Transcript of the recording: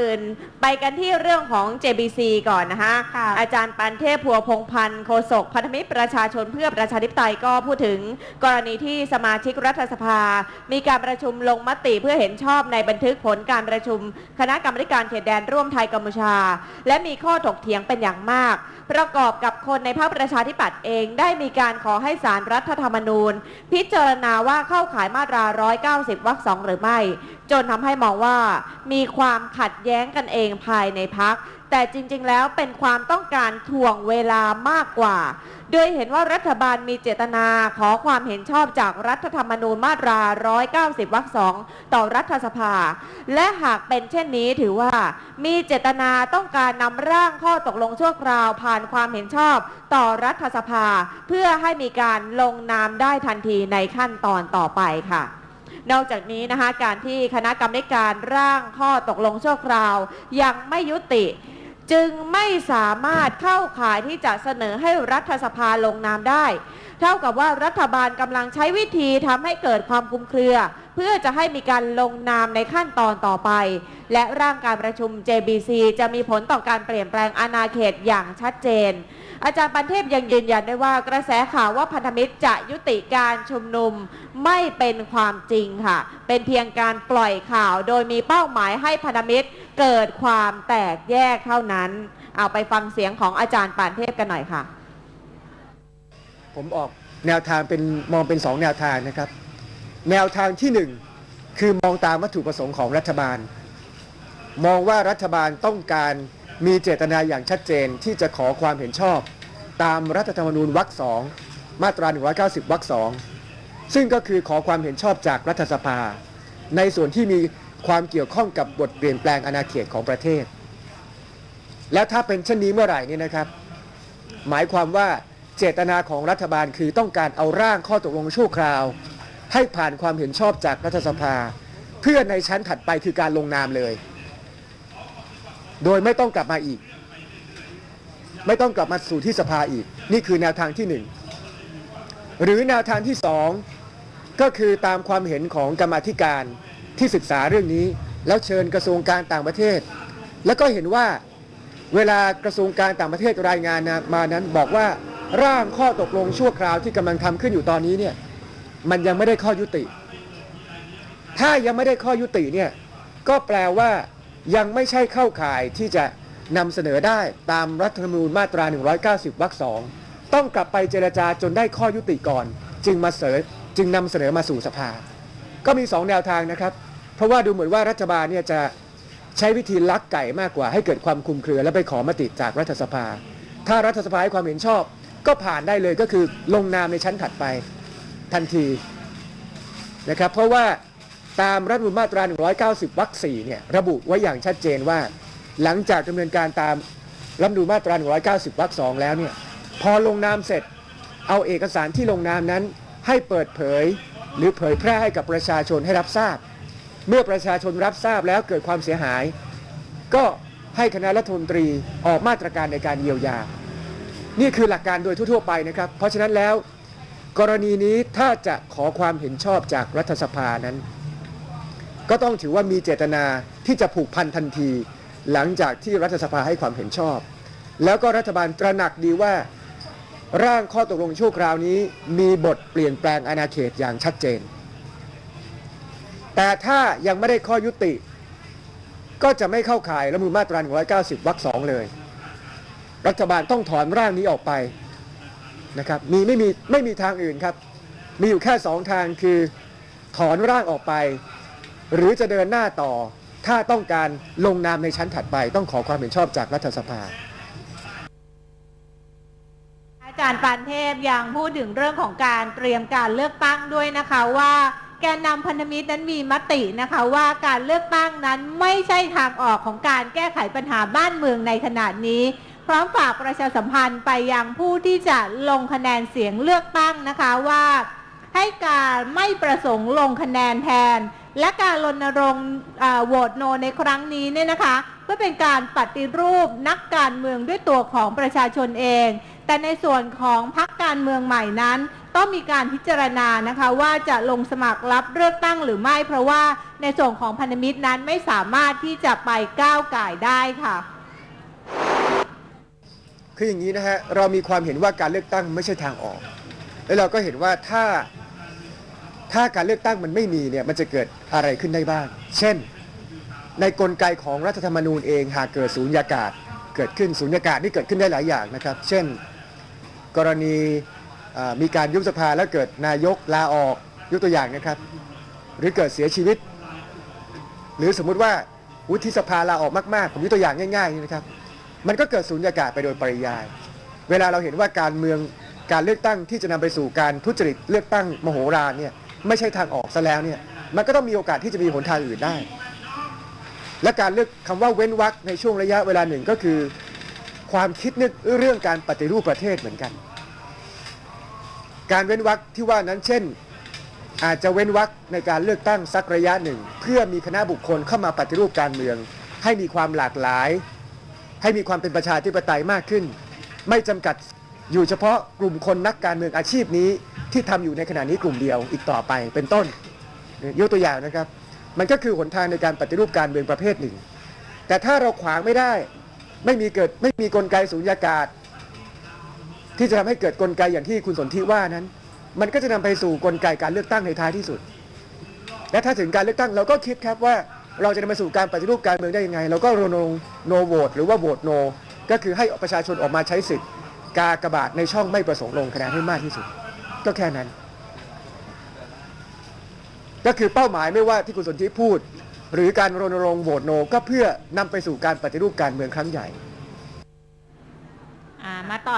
อื่น ไปกันที่เรื่องของ JBC ก่อนนะคะค่ะอาจารย์ปันเทพพัวพงพันธ์โฆษกพันธมิตรประชาชนเพื่อประชาธิปไตยก็พูดถึงกรณีที่สมาชิกรัฐสภา มีการประชุมลงมติเพื่อเห็นชอบในบันทึกผลการประชุม คณะกรรมการเขตแดนร่วมไทยกัมพูชา และมีข้อถกเถียงเป็นอย่างมาก ประกอบกับคนในพรรคประชาธิปัตย์เองได้มีการขอให้สารรัฐธรรมนูญ พิจารณาว่าเข้าข่ายมาตรา 190 วรรคสองหรือไม่จนทำให้มองว่ามีความขัดแย้งกันเองภายในพัก แต่จริงๆแล้วเป็นความต้องการถ่วงเวลามากกว่า โดยเห็นว่ารัฐบาลมีเจตนาขอความเห็นชอบจากรัฐธรรมนูญมาตรา 190 วรรคสองต่อรัฐสภา และหากเป็นเช่นนี้ถือว่า มีเจตนาต้องการนำร่างข้อตกลงชั่วคราวผ่านความเห็นชอบต่อรัฐสภา เพื่อให้มีการลงนามได้ทันทีในขั้นตอนต่อไปค่ะ นอกจากนี้นะคะการที่คณะกรรมการร่างข้อตกลงชั่วคราว ยังไม่ยุติ จึงไม่สามารถเข้าข่ายที่จะเสนอให้รัฐสภาลงนามได้ เท่ากับว่ารัฐบาลกำลังใช้วิธีทำให้เกิดความคุมเครือ เพื่อจะให้มีการลงนามในขั้นตอนต่อไป และร่างการประชุม JBC จะมีผลต่อการเปลี่ยนแปลงอาณาเขตอย่างชัดเจน อาจารย์ปันเทพยังยืนยันได้ว่ากระแสข่าวว่าพันธมิตรจะยุติการชุมนุมไม่เป็นความจริงค่ะ เป็นเพียงการปล่อยข่าว โดยมีเป้าหมายให้พันธมิตรเกิดความแตกแยกเท่านั้น เอาไปฟังเสียงของอาจารย์ปานเทพกันหน่อยค่ะ ผมออกแนวทางเป็นมองเป็นสองแนวทางนะครับ แนวทางที่หนึ่งคือมองตามวัตถุประสงค์ของรัฐบาล มองว่ารัฐบาลต้องการ มีเจตนาอย่างชัดเจนที่จะขอความเห็นชอบ ตามรัฐธรรมนูญวรรคสองมาตรา 190 วรรคสองซึ่งก็คือขอความเห็นชอบจากรัฐสภา ในส่วนที่มีความเกี่ยวข้องกับบทเปลี่ยนแปลงอาณาเขตของประเทศ แล้วถ้าเป็นเช่นนี้เมื่อไหร่นี่นะครับ หมายความว่าเจตนาของรัฐบาลคือต้องการเอาร่างข้อตกลงชั่วคราว ให้ผ่านความเห็นชอบจากรัฐสภา เพื่อในชั้นถัดไปคือการลงนามเลย โดยไม่ต้องกลับมาอีก ไม่ต้องกลับมาสู่ที่สภาอีก นี่คือแนวทางที่หนึ่งหรือแนวทางที่สองก็คือตามความเห็นของกรรมธิการที่ศึกษาเรื่องนี้ แล้วเชิญกระทรวงการต่างประเทศ แล้วก็เห็นว่าเวลากระทรวงการต่างประเทศรายงานมานั้นบอกว่าร่างข้อตกลงชั่วคราวที่กำลังทำขึ้นอยู่ตอนนี้เนี่ยมันยังไม่ได้ข้อยุติ ถ้ายังไม่ได้ข้อยุติเนี่ยก็แปลว่า ยังไม่ใช่เข้าข่ายที่จะนำเสนอได้ตามรัฐธรรมนูญมาตรา 190 วรรคสองต้องกลับไปเจรจาจนได้ข้อยุติก่อน จึงมาเสนอจึงนำเสนอมาสู่สภา ก็มี 2 แนวทางนะครับ เพราะว่าดูเหมือนว่ารัฐบาลเนี่ยจะใช้วิธีลักไก่มากกว่าให้เกิดความคุมเครือ และไปขอมติจากรัฐสภา ถ้ารัฐสภาให้ความเห็นชอบ ก็ผ่านได้เลยก็คือลงนามในชั้นถัดไปทันทีนะครับ เพราะว่า ตามรัฐมนูญมาตรา 190 วรรค4เนี่ยระบุไว้อย่างชัดเจนว่า หลังจากดำเนินการตามรัฐมนูญมาตรา 190 วรรค2แล้วเนี่ยพอลงนามเสร็จเอาเอกสารที่ลงนามนั้น ให้เปิดเผยหรือเผยแพร่ให้กับประชาชนให้รับทราบ เมื่อประชาชนรับทราบแล้วเกิดความเสียหาย ก็ให้คณะรัฐมนตรีออกมาตรการในการเยียวยา นี่คือหลักการโดยทั่วๆไปนะครับ เพราะฉะนั้นแล้ว กรณีนี้ถ้าจะขอความเห็นชอบจากรัฐสภานั้น ก็ต้องถือว่ามีเจตนาที่จะผูกพันทันที หลังจากที่รัฐสภาให้ความเห็นชอบ แล้วก็รัฐบาลตระหนักดีว่า ร่างข้อตกลงชั่วคราวนี้มีบทเปลี่ยนแปลงอาณาเขตอย่างชัดเจน แต่ถ้ายังไม่ได้ข้อยุติ ก็จะไม่เข้าข่ายรัฐธรรมนูญมาตรา190วรรคสองเลย รัฐบาลต้องถอนร่างนี้ออกไปนะครับมีไม่มีไม่มีทางอื่นครับ มีอยู่แค่สองทางคือถอนร่างออกไป หรือจะเดินหน้าต่อถ้าต้องการลงนามในชั้นถัดไปต้องขอความเห็นชอบจากรัฐสภา อาจารย์ปานเทพยังพูดถึงเรื่องของการเตรียมการเลือกตั้งด้วยนะคะว่าแกนนำพันธมิตรนั้นมีมตินะคะว่าการเลือกตั้งนั้นไม่ใช่ทางออกของการแก้ไขปัญหาบ้านเมืองในขณะนี้ พร้อมฝากประชาสัมพันธ์ไปยังผู้ที่จะลงคะแนนเสียงเลือกตั้งนะคะว่า ให้การไม่ประสงค์ลงคะแนนแทน และการรณรงค์โหวตโนในครั้งนี้เนี่ยนะคะเพื่อเป็นการปฏิรูปนักการเมืองด้วยตัวของประชาชนเอง แต่ในส่วนของพรรคการเมืองใหม่นั้น ต้องมีการพิจารณานะคะว่าจะลงสมัครรับเลือกตั้งหรือไม่ เพราะว่าในส่วนของพันธมิตรนั้นไม่สามารถที่จะไปก้าวไก่ได้ค่ะคืออย่างนี้นะฮะเรามีความเห็นว่าการเลือกตั้งไม่ใช่ทางออก แล้วเราก็เห็นว่าถ้า ถ้าการเลือกตั้งมันไม่มีเนี่ยมันจะเกิดอะไรขึ้นได้บ้าง เช่น ในกลไกของรัฐธรรมนูญเองหากเกิดสูญญากาศ เกิดขึ้นสูญญากาศนี่เกิดขึ้นได้หลายอย่างนะครับ เช่น กรณีมีการยุบสภาแล้วเกิดนายกลาออกยกตัวอย่างนะครับ หรือเกิดเสียชีวิต หรือสมมุติว่าวุฒิสภาลาออกมากๆผมยกตัวอย่างง่ายๆนี่นะครับ มันก็เกิดสูญญากาศไปโดยปริยาย เวลาเราเห็นว่าการเมืองการเลือกตั้งที่จะนำไปสู่การทุจริตเลือกตั้งมโหฬารเนี่ย ไม่ใช่ทางออกซะแล้วเนี่ยมันก็ต้องมีโอกาสที่จะมีหนทางอื่นได้ และการเลือกคำว่าเว้นวรรคในช่วงระยะเวลาหนึ่งก็คือ ความคิดนึกเรื่องการปฏิรูปประเทศเหมือนกัน การเว้นวรรคที่ว่านั้นเช่น อาจจะเว้นวรรคในการเลือกตั้งสักระยะหนึ่ง เพื่อมีคณะบุคคลเข้ามาปฏิรูปการเมือง ให้มีความหลากหลาย ให้มีความเป็นประชาธิปไตยมากขึ้น ไม่จำกัดอยู่เฉพาะกลุ่มคนนักการเมืองอาชีพนี้ ที่ทำอยู่ในขณะนี้กลุ่มเดียวอีกต่อไปเป็นต้นยกตัวอย่างนะครับ มันก็คือหนทางในการปฏิรูปการเมืองประเภทหนึ่ง แต่ถ้าเราขวางไม่ได้ไม่มีเกิดไม่มีกลไกสูญญากาศ ที่จะทำให้เกิดกลไกอย่างที่คุณสนธิว่านั้น มันก็จะนำไปสู่กลไกการเลือกตั้งในท้ายที่สุด และถ้าถึงการเลือกตั้งเราก็คิดครับว่าเราจะนำไปสู่การปฏิรูปการเมืองได้ยังไง เราก็รณรงค์โนโหวตหรือว่าโหวตโน ก็คือให้ประชาชนออกมาใช้สิทธิ์ กากระบาทในช่องไม่ประสงค์ลงคะแนนให้มากที่สุด ก็แค่นั้น ก็คือเป้าหมายไม่ว่าที่คุณสนธิพูด หรือการรณรงค์โหวตโน ก็เพื่อนำไปสู่การปฏิรูปการเมืองครั้งใหญ่มาต่อ